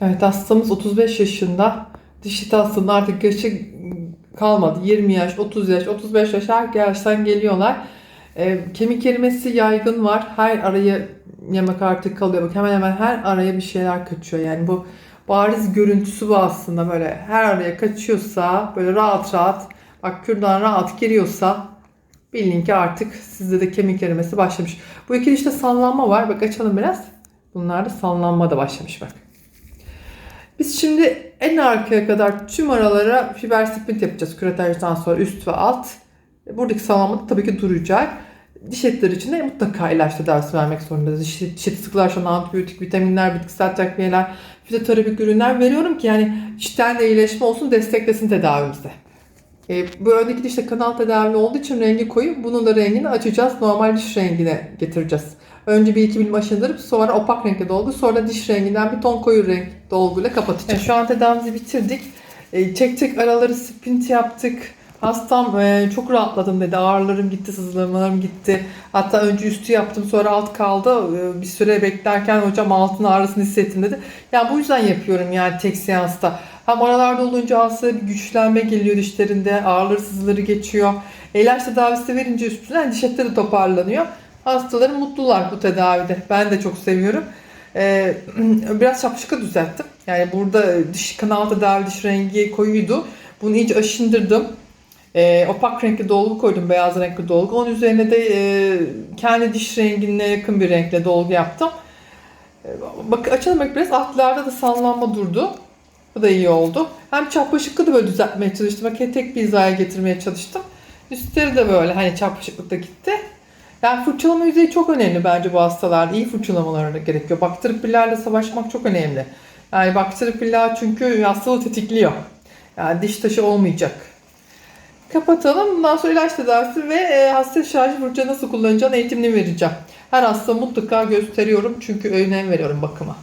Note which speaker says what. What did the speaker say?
Speaker 1: Evet hastamız 35 yaşında. Diş hastalığında artık yaşı kalmadı. 20 yaş, 30 yaş, 35 yaş her yaştan geliyorlar. Ee, kemik erimesi yaygın var. Her araya yemek artık kalıyor. Bak hemen hemen her araya bir şeyler kaçıyor. Yani bu bariz görüntüsü bu aslında böyle her araya kaçıyorsa böyle rahat rahat bak kürdan rahat giriyorsa bilin ki artık sizde de kemik erimesi başlamış. Bu ikili işte sallanma var. Bak açalım biraz. Bunlarda sallanma da başlamış bak. Biz şimdi en arkaya kadar tüm aralara fiber splint yapacağız küretajdan sonra üst ve alt. Buradaki sallanma da tabii ki duracak. Diş etleri için de mutlaka ilaç tedavisi vermek zorundayız. Diş, diş eti sıkılaşan antibiyotik, vitaminler, bitkisel takviyeler, fizyoterapik ürünler veriyorum ki yani dişten de iyileşme olsun desteklesin tedavimizde. E, bu öndeki dişte kanal tedavi olduğu için rengi koyu. Bunun da rengini açacağız. Normal diş rengine getireceğiz. Önce bir iki milim aşındırıp sonra opak renkle dolgu. Sonra diş renginden bir ton koyu renk dolguyla kapatacağız. şu an tedavimizi bitirdik. E, çektik araları splint yaptık. Hastam e, çok rahatladım dedi. Ağrılarım gitti, sızlamalarım gitti. Hatta önce üstü yaptım sonra alt kaldı. E, bir süre beklerken hocam altın ağrısını hissettim dedi. Yani bu yüzden yapıyorum yani tek seansta. Hem aralarda olunca hasta bir güçlenme geliyor dişlerinde. Ağrıları sızıları geçiyor. E, ilaç tedavisi verince üstüne diş etleri toparlanıyor. Hastalarım mutlular bu tedavide. Ben de çok seviyorum. Ee, biraz şapşıka düzelttim. Yani burada diş kanal tedavi diş rengi koyuydu. Bunu iyice aşındırdım. Ee, opak renkli dolgu koydum. Beyaz renkli dolgu. Onun üzerine de e, kendi diş rengine yakın bir renkle dolgu yaptım. Ee, bak açalım biraz. Altlarda da sallanma durdu. Bu da iyi oldu. Hem çapraşıklı da böyle düzeltmeye çalıştım. Bak tek bir hizaya getirmeye çalıştım. Üstleri de böyle hani çapraşıklık da gitti. Yani fırçalama yüzeyi çok önemli bence bu hastalarda. İyi fırçalamaları gerekiyor. Bakteri pillerle savaşmak çok önemli. Yani bakteri piller çünkü hastalığı tetikliyor. Yani diş taşı olmayacak. Kapatalım. Bundan sonra ilaç tedavisi ve e, hasta şarjı fırça nasıl kullanacağını eğitimini vereceğim. Her hasta mutlaka gösteriyorum çünkü önem veriyorum bakıma.